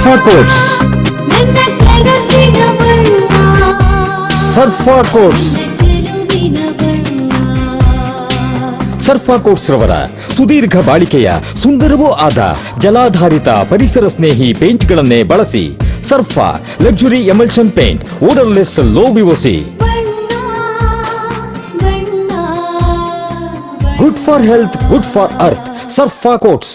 Quotes ನನ್ನ ಕನಸಿನ ಬಣ್ಣ ಸರ್ಫಾ ಕೋಟ್ಸ್ ಚೆಲುವಿನ ಬಣ್ಣ ಸರ್ಫಾ ಕೋಟ್ಸ್ ರವರ ಸುದೀರ್ಘ ಬಾಳಿಕೆಯ ಸುಂದರವೂ ಆದ ಜಲಾಧಾರಿತ ಪರಿಸರ ಸ್ನೇಹಿ ಪೇಂಟ್ಗಳನ್ನೇ ಬಳಸಿ Surfa luxury emulsion paint odourless low VOC ಬಣ್ಣ ಬಣ್ಣ good for health good for earth Surfa coats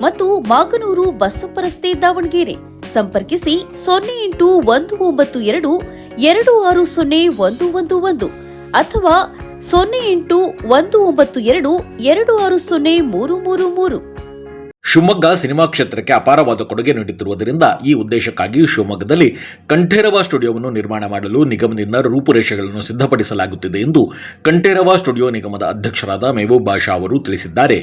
ಮತ್ತು ಮಾಗನೂರು ಬಸ್ಸಪ್ಪ ರಸ್ತೆ ದಾವಣಗೆರೆ. ಸಂಪರ್ಕಿಸಿ ಸೊನ್ನೆ ಎಂಟು ಒಂದು ಒಂಬತ್ತು ಎರಡು ಎರಡು ಆರು ಸೊನ್ನೆ ಒಂದು ಒಂದು ಒಂದು ಅಥವಾ ಸೊನ್ನೆ ಎಂಟು ಒಂದು ಒಂಬತ್ತು ಎರಡು ಎರಡು ಆರು ಸೊನ್ನೆ ಮೂರು ಮೂರು ಮೂರು. ಶಿವಮೊಗ್ಗ ಸಿನಿಮಾ ಕ್ಷೇತ್ರಕ್ಕೆ ಅಪಾರವಾದ ಕೊಡುಗೆ ನೀಡುತ್ತಿರುವುದರಿಂದ ಈ ಉದ್ದೇಶಕ್ಕಾಗಿ ಶಿವಮೊಗ್ಗದಲ್ಲಿ ಕಂಠೇರವ ಸ್ಟುಡಿಯೋವನ್ನು ನಿರ್ಮಾಣ ಮಾಡಲು ನಿಗಮದಿಂದ ರೂಪುರೇಷೆಗಳನ್ನು ಸಿದ್ಧಪಡಿಸಲಾಗುತ್ತಿದೆ ಎಂದು ಕಂಠೇರವ ಸ್ಟುಡಿಯೋ ನಿಗಮದ ಅಧ್ಯಕ್ಷರಾದ ಮೆಹಬೂಬ್ ಬಾಷಾ ಅವರು ತಿಳಿಸಿದ್ದಾರೆ.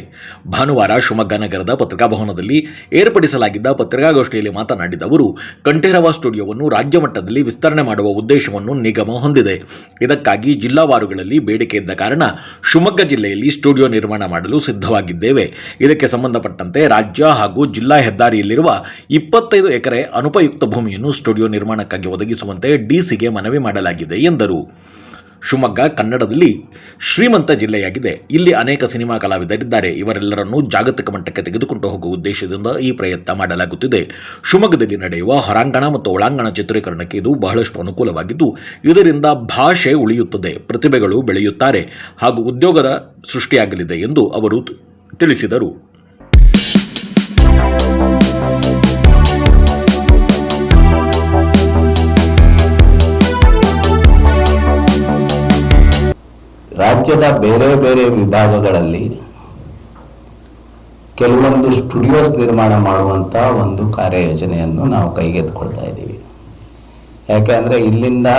ಭಾನುವಾರ ಶಿವಮೊಗ್ಗ ನಗರದ ಪತ್ರಿಕಾಭವನದಲ್ಲಿ ಏರ್ಪಡಿಸಲಾಗಿದ್ದ ಪತ್ರಿಕಾಗೋಷ್ಠಿಯಲ್ಲಿ ಮಾತನಾಡಿದ ಅವರು, ಕಂಠೇರವ ಸ್ಟುಡಿಯೋವನ್ನು ರಾಜ್ಯ ಮಟ್ಟದಲ್ಲಿ ವಿಸ್ತರಣೆ ಮಾಡುವ ಉದ್ದೇಶವನ್ನು ನಿಗಮ ಹೊಂದಿದೆ. ಇದಕ್ಕಾಗಿ ಜಿಲ್ಲಾವಾರುಗಳಲ್ಲಿ ಬೇಡಿಕೆ ಇದ್ದ ಕಾರಣ ಶಿವಮೊಗ್ಗ ಜಿಲ್ಲೆಯಲ್ಲಿ ಸ್ಟುಡಿಯೋ ನಿರ್ಮಾಣ ಮಾಡಲು ಸಿದ್ಧವಾಗಿದ್ದೇವೆ. ಇದಕ್ಕೆ ಸಂಬಂಧಪಟ್ಟಂತೆ ರಾಜ್ಯ ಹಾಗೂ ಜಿಲ್ಲಾ ಹೆದ್ದಾರಿಯಲ್ಲಿರುವ ಇಪ್ಪತ್ತೈದು ಎಕರೆ ಅನುಪಯುಕ್ತ ಭೂಮಿಯನ್ನು ಸ್ಟುಡಿಯೋ ನಿರ್ಮಾಣಕ್ಕಾಗಿ ಒದಗಿಸುವಂತೆ ಡಿಸಿಗೆ ಮನವಿ ಮಾಡಲಾಗಿದೆ ಎಂದರು. ಶಿವಮೊಗ್ಗ, ಕನ್ನಡದಲ್ಲಿ ಶ್ರೀಮಂತ ಜಿಲ್ಲೆಯಾಗಿದೆ. ಇಲ್ಲಿ ಅನೇಕ ಸಿನಿಮಾ ಕಲಾವಿದರಿದ್ದಾರೆ. ಇವರೆಲ್ಲರನ್ನೂ ಜಾಗತಿಕ ಮಟ್ಟಕ್ಕೆ ತೆಗೆದುಕೊಂಡು ಹೋಗುವ ಉದ್ದೇಶದಿಂದ ಈ ಪ್ರಯತ್ನ ಮಾಡಲಾಗುತ್ತಿದೆ. ಶಿವಮೊಗ್ಗದಲ್ಲಿ ನಡೆಯುವ ಹೊರಾಂಗಣ ಮತ್ತು ಒಳಾಂಗಣ ಚಿತ್ರೀಕರಣಕ್ಕೆ ಇದು ಬಹಳಷ್ಟು ಅನುಕೂಲವಾಗಿದ್ದು, ಇದರಿಂದ ಭಾಷೆ ಉಳಿಯುತ್ತದೆ, ಪ್ರತಿಭೆಗಳು ಬೆಳೆಯುತ್ತಾರೆ ಹಾಗೂ ಉದ್ಯೋಗದ ಸೃಷ್ಟಿಯಾಗಲಿದೆ ಎಂದು ಅವರು ತಿಳಿಸಿದರು. ರಾಜ್ಯದ ಬೇರೆ ಬೇರೆ ವಿಭಾಗಗಳಲ್ಲಿ ಕೆಲವೊಂದು ಸ್ಟುಡಿಯೋಸ್ ನಿರ್ಮಾಣ ಮಾಡುವಂಥ ಒಂದು ಕಾರ್ಯಯೋಜನೆಯನ್ನು ನಾವು ಕೈಗೆತ್ತಿಕೊಳ್ತಾ ಇದ್ದೀವಿ. ಯಾಕೆ ಅಂದರೆ ಇಲ್ಲಿಂದ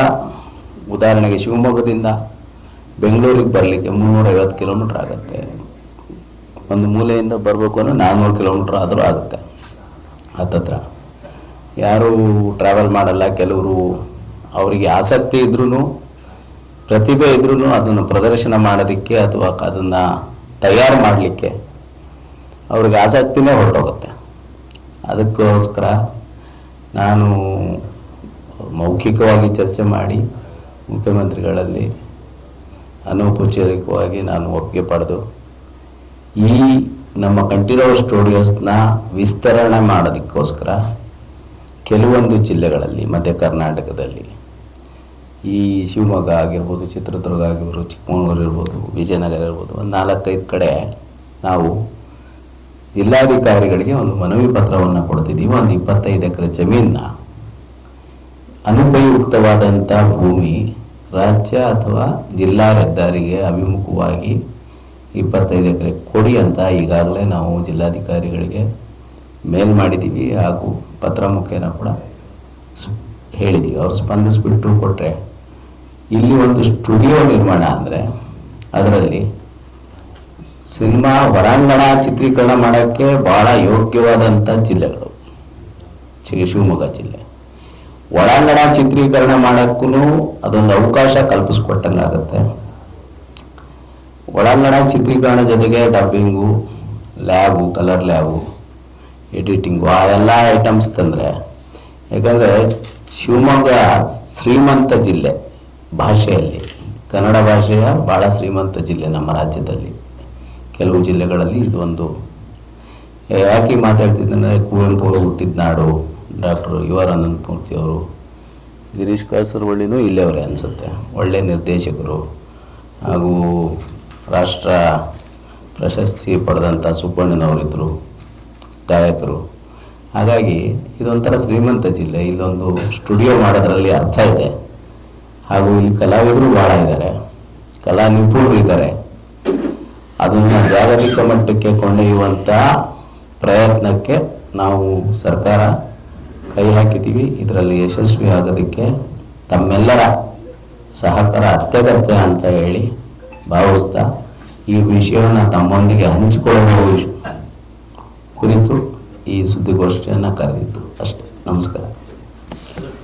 ಉದಾಹರಣೆಗೆ ಶಿವಮೊಗ್ಗದಿಂದ ಬೆಂಗಳೂರಿಗೆ ಬರಲಿಕ್ಕೆ ಮುನ್ನೂರೈವತ್ತು ಕಿಲೋಮೀಟ್ರ್ ಆಗುತ್ತೆ. ಒಂದು ಮೂಲೆಯಿಂದ ಬರಬೇಕು ಅಂದರೆ ನಾನ್ನೂರು ಕಿಲೋಮೀಟ್ರ್ ಆದರೂ ಆಗುತ್ತೆ. ಹತ್ತತ್ರ. ಯಾರು ಟ್ರಾವೆಲ್ ಮಾಡಲ್ಲ, ಕೆಲವರು ಅವರಿಗೆ ಆಸಕ್ತಿ ಇದ್ರೂ ಪ್ರತಿಭೆ ಇದ್ರೂ ಅದನ್ನು ಪ್ರದರ್ಶನ ಮಾಡೋದಕ್ಕೆ ಅಥವಾ ಅದನ್ನು ತಯಾರು ಮಾಡಲಿಕ್ಕೆ ಅವ್ರಿಗೆ ಆಸಕ್ತಿನೇ ಹೊರಟೋಗುತ್ತೆ. ಅದಕ್ಕೋಸ್ಕರ ನಾನು ಮೌಖಿಕವಾಗಿ ಚರ್ಚೆ ಮಾಡಿ ಮುಖ್ಯಮಂತ್ರಿಗಳಲ್ಲಿ ಅನೌಪಚಾರಿಕವಾಗಿ ನಾನು ಒಪ್ಪಿಗೆ ಪಡೆದು ಈ ನಮ್ಮ ಕಂಠೀರವ ಸ್ಟುಡಿಯೋಸ್ನ ವಿಸ್ತರಣೆ ಮಾಡೋದಕ್ಕೋಸ್ಕರ ಕೆಲವೊಂದು ಜಿಲ್ಲೆಗಳಲ್ಲಿ, ಮಧ್ಯ ಕರ್ನಾಟಕದಲ್ಲಿ ಈ ಶಿವಮೊಗ್ಗ ಆಗಿರ್ಬೋದು, ಚಿತ್ರದುರ್ಗ ಆಗಿರ್ಬೋದು, ಚಿಕ್ಕಮಗಳೂರು ಇರ್ಬೋದು, ವಿಜಯನಗರ ಇರ್ಬೋದು, ಒಂದು ನಾಲ್ಕೈದು ಕಡೆ ನಾವು ಜಿಲ್ಲಾಧಿಕಾರಿಗಳಿಗೆ ಒಂದು ಮನವಿ ಪತ್ರವನ್ನು ಕೊಡ್ತಿದ್ದೀವಿ. ಒಂದು ಇಪ್ಪತ್ತೈದು ಎಕರೆ ಜಮೀನನ್ನ ಅನುಪಯುಕ್ತವಾದಂಥ ಭೂಮಿ ರಾಜ್ಯ ಅಥವಾ ಜಿಲ್ಲಾ ಹೆದ್ದಾರಿಗೆ ಅಭಿಮುಖವಾಗಿ ಇಪ್ಪತ್ತೈದು ಎಕರೆ ಕೊಡಿ ಅಂತ ಈಗಾಗಲೇ ನಾವು ಜಿಲ್ಲಾಧಿಕಾರಿಗಳಿಗೆ ಮೇಲ್ ಮಾಡಿದ್ದೀವಿ ಹಾಗೂ ಪತ್ರ ಮುಖೇನ ಕೂಡ ಹೇಳಿದ್ದೀವಿ. ಅವ್ರು ಸ್ಪಂದಿಸ್ಬಿಟ್ಟು ಕೊಟ್ಟರೆ ಇಲ್ಲಿ ಒಂದು ಸ್ಟುಡಿಯೋ ನಿರ್ಮಾಣ ಅಂದರೆ ಅದರಲ್ಲಿ ಸಿನಿಮಾ ಹೊರಾಂಗಣ ಚಿತ್ರೀಕರಣ ಮಾಡೋಕ್ಕೆ ಭಾಳ ಯೋಗ್ಯವಾದಂಥ ಜಿಲ್ಲೆಗಳು. ಶಿವಮೊಗ್ಗ ಜಿಲ್ಲೆ. ಒಳಾಂಗಣ ಚಿತ್ರೀಕರಣ ಮಾಡೋಕ್ಕೂ ಅದೊಂದು ಅವಕಾಶ ಕಲ್ಪಿಸ್ಕೊಟ್ಟಂಗಾಗತ್ತೆ ಒಳಾಂಗಣ ಚಿತ್ರೀಕರಣ ಜೊತೆಗೆ dubbing lab colour lab editing ಆ ಎಲ್ಲ ಐಟಮ್ಸ್ ತಂದರೆ, ಯಾಕಂದರೆ ಶಿವಮೊಗ್ಗ ಶ್ರೀಮಂತ ಜಿಲ್ಲೆ. ಭಾಷೆಯಲ್ಲಿ ಕನ್ನಡ ಭಾಷೆಯ ಭಾಳ ಶ್ರೀಮಂತ ಜಿಲ್ಲೆ ನಮ್ಮ ರಾಜ್ಯದಲ್ಲಿ. ಕೆಲವು ಜಿಲ್ಲೆಗಳಲ್ಲಿ ಇದೊಂದು ಯಾಕೆ ಮಾತಾಡ್ತಿದ್ದಂದರೆ ಕುವೆಂಪು ಅವರು ಹುಟ್ಟಿದ ನಾಡು, ಡಾಕ್ಟರ್ ಯು ಆರ್ ಅನಂತಮೂರ್ತಿ ಅವರು. ಗಿರೀಶ್ ಕಾಸರವಳ್ಳಿನೂ ಇಲ್ಲೇವರೇ ಅನಿಸುತ್ತೆ. ಒಳ್ಳೆಯ ನಿರ್ದೇಶಕರು. ಹಾಗೂ ರಾಷ್ಟ್ರ ಪ್ರಶಸ್ತಿ ಪಡೆದಂಥ ಸುಬ್ಬಣ್ಣನವರಿದ್ದರು ಗಾಯಕರು. ಹಾಗಾಗಿ ಇದೊಂಥರ ಶ್ರೀಮಂತ ಜಿಲ್ಲೆ. ಇಲ್ಲೊಂದು ಸ್ಟುಡಿಯೋ ಮಾಡೋದ್ರಲ್ಲಿ ಅರ್ಥ ಇದೆ. ಹಾಗೂ ಇಲ್ಲಿ ಕಲಾವಿದರು ಭಾಳ ಇದ್ದಾರೆ. ಕಲಾ ನಿಪುಣರು ಇದ್ದಾರೆ. ಅದನ್ನು ಜಾಗತಿಕ ಮಟ್ಟಕ್ಕೆ ಕೊಂಡೊಯ್ಯುವಂಥ ಪ್ರಯತ್ನಕ್ಕೆ ನಾವು ಸರ್ಕಾರ ಕೈ ಹಾಕಿದ್ದೀವಿ. ಇದರಲ್ಲಿ ಯಶಸ್ವಿ ಆಗೋದಕ್ಕೆ ತಮ್ಮೆಲ್ಲರ ಸಹಕಾರ ಅತ್ಯಗತ್ಯ ಅಂತ ಹೇಳಿ ಭಾವಿಸ್ತಾ ಈ ವಿಷಯವನ್ನು ತಮ್ಮೊಂದಿಗೆ ಹಂಚಿಕೊಳ್ಳುವ ಕುರಿತು ಈ ಸುದ್ದಿಗೋಷ್ಠಿಯನ್ನು ಕರೆದಿತ್ತು ಅಷ್ಟೇ. ನಮಸ್ಕಾರ.